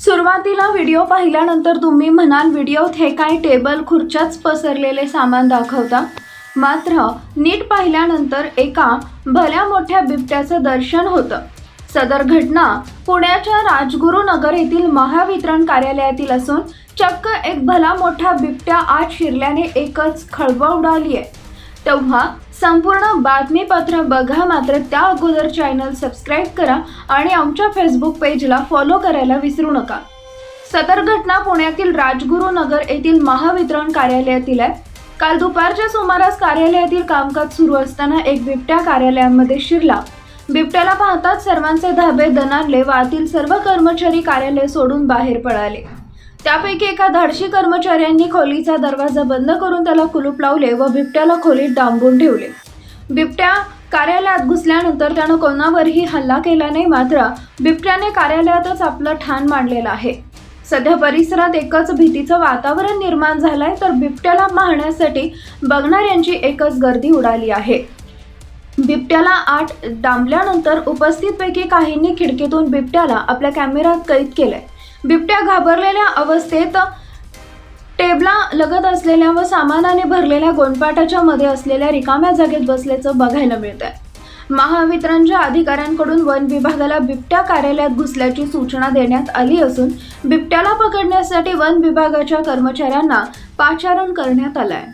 सुरुवातीला व्हिडिओ पाहिल्यानंतर तुम्ही म्हणाल व्हिडिओत हे काय टेबल खुर्च्याच पसरलेले सामान दाखवता? मात्र नीट पाहिल्यानंतर एका भल्या मोठ्या बिबट्याचं दर्शन होतं. सदर घटना पुण्याच्या राजगुरुनगर येथील महावितरण कार्यालयातील असून चक्क एक भला मोठा बिबट्या आत शिरल्याने एकच खळबळ उडाली आहे तेव्हा संपूर्ण बातमीपत्र बघा मात्र त्या अगोदर चॅनल सबस्क्राईब करा आणि आमच्या फेसबुक पेजला फॉलो करायला विसरू नका. सदर घटना पुण्यातील राजगुरुनगर येथील महावितरण कार्यालयातील आहे. काल दुपारच्या सुमारास कार्यालयातील कामकाज सुरू असताना एक बिबट्या कार्यालयामध्ये शिरला. बिबट्याला पाहताच सर्वांचे धाबे दणारले व आतील सर्व कर्मचारी कार्यालय सोडून बाहेर पळाले. त्यापैकी एका धाडशी कर्मचाऱ्यांनी खोलीचा दरवाजा बंद करून त्याला कुलूप लावले व बिबट्याला खोलीत डांबून ठेवले. बिबट्या कार्यालयात घुसल्यानंतर त्यानं कोणावरही हल्ला केला नाही मात्र बिबट्याने कार्यालयातच आपलं ठाण मांडलेलं आहे. सध्या परिसरात एकच भीतीचं वातावरण निर्माण झालंय तर बिबट्याला पाहण्यासाठी बघणाऱ्यांची एकच गर्दी उडाली आहे. बिबट्याला आठ डांबल्यानंतर उपस्थितपैकी काहींनी खिडकीतून बिबट्याला आपल्या कॅमेऱ्यात कैद केलंय. बिबट्या घाबरलेल्या अवस्थेत टेबला लगत असलेल्या व सामानाने भरलेल्या गोंडपाटाच्या मध्ये असलेल्या रिकाम्या जागेत बसल्याचं बघायला मिळत आहे महावितरणच्या अधिकाऱ्यांकडून वन विभागाला बिबट्या कार्यालयात घुसल्याची सूचना देण्यात आली असून बिबट्याला पकडण्यासाठी वन विभागाच्या कर्मचाऱ्यांना पाचारण करण्यात आलं आहे